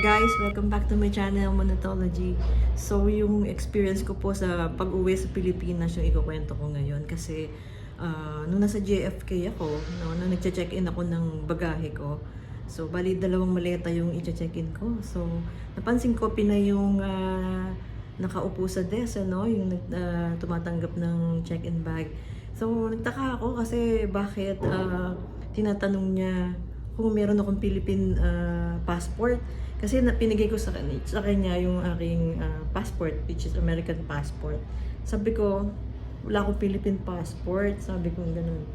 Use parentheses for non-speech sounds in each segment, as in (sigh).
guys, welcome back to my channel, Monotology. So, yung experience ko po sa pag-uwi sa Pilipinas, yung ikukwento ko ngayon. Kasi, ah, nung nasa JFK ako, no, nung nagche-check-in ako ng bagahe ko, so, bali dalawang maleta yung i-check-in ko. So, napansin ko, pina yung ah, nakaupo sa desk, ano, yung ah, tumatanggap ng check-in bag. So, nagtaka ako kasi bakit ah, tinatanong niya kung meron akong Philippine ah, passport. Kasi na, pinigay ko sa, kanya- sa kanya yung aking ah, passport, which is American passport. Sabi ko, wala akong Philippine passport. Sabi ko ganun.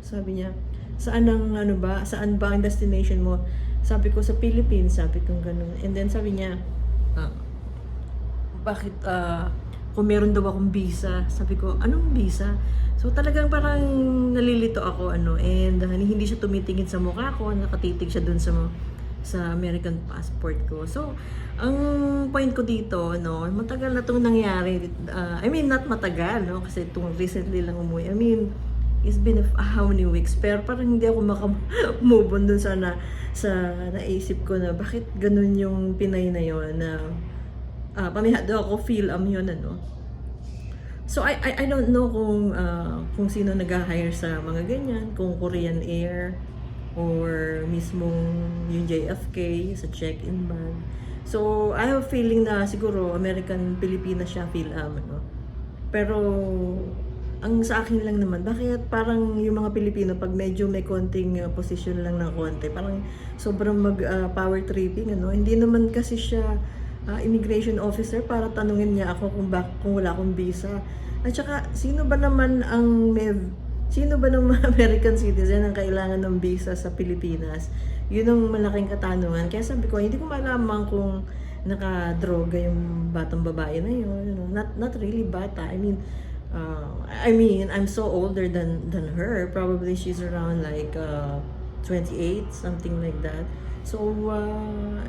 Sabi niya, saan ang ano ba, saan ba ang destination mo? Sabi ko, sa Philippines. Sabi ko ganun. And then sabi niya, ah, bakit ah, kung meron daw akong visa. Sabi ko, anong visa? So talagang parang nalilito ako ano and uh, hindi siya tumitingin sa mukha ko, nakatitig siya dun sa sa American passport ko. So ang point ko dito no, matagal na 'tong nangyari. Uh, I mean not matagal no kasi itong recently lang umuwi. I mean it's been a, how many weeks pero parang hindi ako maka-move on dun sa na, sa naisip ko na bakit ganun yung Pinay na yon na uh, pamihado ako feel am yun ano So I I, I don't know kung ah, kung sino nag-hire sa mga ganyan, kung Korean Air or mismong yung JFK sa check-in bag. So I have a feeling na siguro American Pilipinas siya feel am ano. Pero ang sa akin lang naman, bakit parang yung mga Pilipino pag medyo may konting uh, position lang ng konti, parang sobrang mag uh, power tripping ano. Hindi naman kasi siya uh, immigration officer para tanungin niya ako kung bak kung wala akong visa. At saka sino ba naman ang may sino ba ng mga (laughs) American citizen ang kailangan ng visa sa Pilipinas? Yun ang malaking katanungan. Kaya sabi ko, hindi ko malaman kung nakadroga yung batang babae na yun. You know, not, not really bata. I mean, uh, I mean, I'm so older than than her. Probably she's around like uh, 28, something like that. So, uh,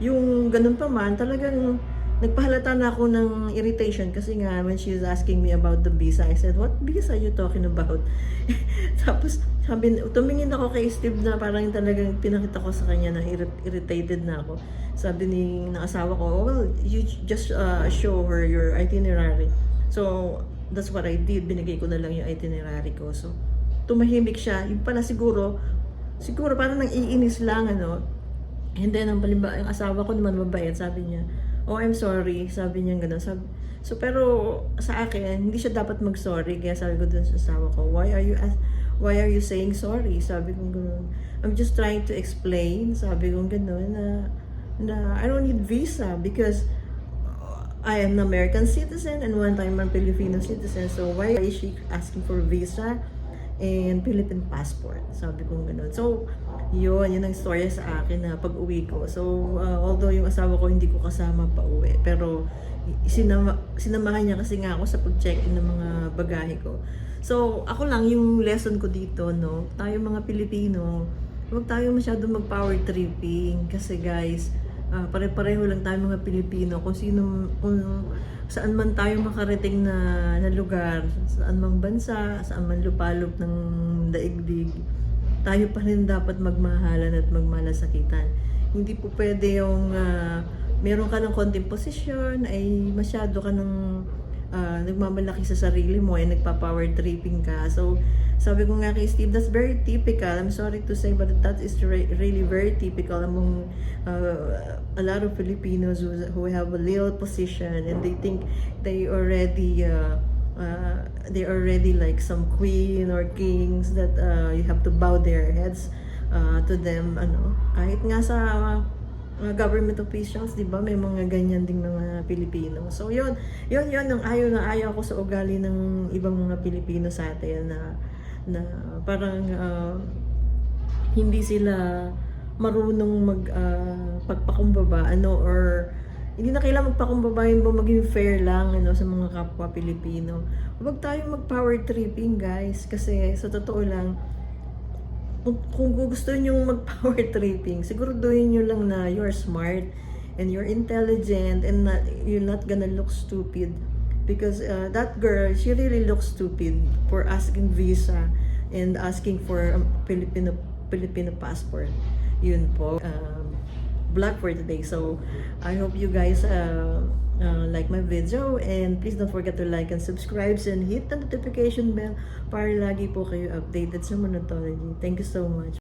yung ganun pa man, talagang nagpahalata na ako ng irritation kasi nga when she was asking me about the visa, I said, what visa are you talking about? (laughs) Tapos sabi, tumingin ako kay Steve na parang talagang pinakita ko sa kanya na irrit- irritated na ako. Sabi ni ng asawa ko, "Oh, well, you just uh, show her your itinerary. So, that's what I did. Binigay ko na lang yung itinerary ko. So, tumahimik siya. Yung pala siguro, siguro parang nang iinis lang, ano, And then, ang balimba, yung asawa ko naman mabait, sabi niya, oh, I'm sorry, sabi niya gano'n. Sabi, so, pero sa akin, hindi siya dapat mag-sorry. Kaya sabi ko dun sa asawa ko, why are you, why are you saying sorry? Sabi ko gano'n. I'm just trying to explain, sabi ko gano'n, na, na I don't need visa because I am an American citizen and one time I'm Filipino citizen. So, why is she asking for visa and Philippine passport? Sabi ko gano'n. So, yun, yun ang story sa akin na pag-uwi ko. So, uh, although yung asawa ko hindi ko kasama pa uwi, pero sinama, sinamahan niya kasi nga ako sa pag-check-in ng mga bagahe ko. So, ako lang yung lesson ko dito, no? Tayo mga Pilipino, huwag tayo masyado mag-power tripping kasi guys, ah, pare-pareho lang tayo mga Pilipino kung sino kung saan man tayo makarating na, na lugar, saan mang bansa, saan man lupalop ng daigdig, tayo pa rin dapat magmahalan at magmalasakitan. Hindi po pwede yung ah, meron ka ng konting posisyon, ay masyado ka ng ah, nagmamalaki sa sarili mo ay nagpa-power tripping ka. So, sabi ko nga kay Steve, that's very typical. I'm sorry to say, but that is re- really very typical among uh, a lot of Filipinos who, who have a little position and they think they already uh, uh, they already like some queen or kings that uh, you have to bow their heads uh, to them ano kahit nga sa mga government officials, di ba? May mga ganyan ding mga Pilipino. So, yun. Yun, yun. Ang ayaw na ayaw ko sa ugali ng ibang mga Pilipino sa atin na, na parang ah, hindi sila marunong mag ah, pagpakumbaba ano or hindi na kailangan magpakumbaba yun ba maging fair lang ano sa mga kapwa Pilipino. Huwag tayong mag power tripping guys kasi sa totoo lang kung, gusto niyo mag-power (laughs) tripping, siguraduhin niyo lang na you're smart and you're intelligent and not, you're not gonna look stupid. Because uh, that girl, she really looks stupid for asking visa and asking for a Filipino Filipino passport. Yun po. Um, vlog for today. So, I hope you guys uh, uh, like my video and please don't forget to like and subscribe and hit the notification bell para lagi po kayo updated sa Monotology. Thank you so much.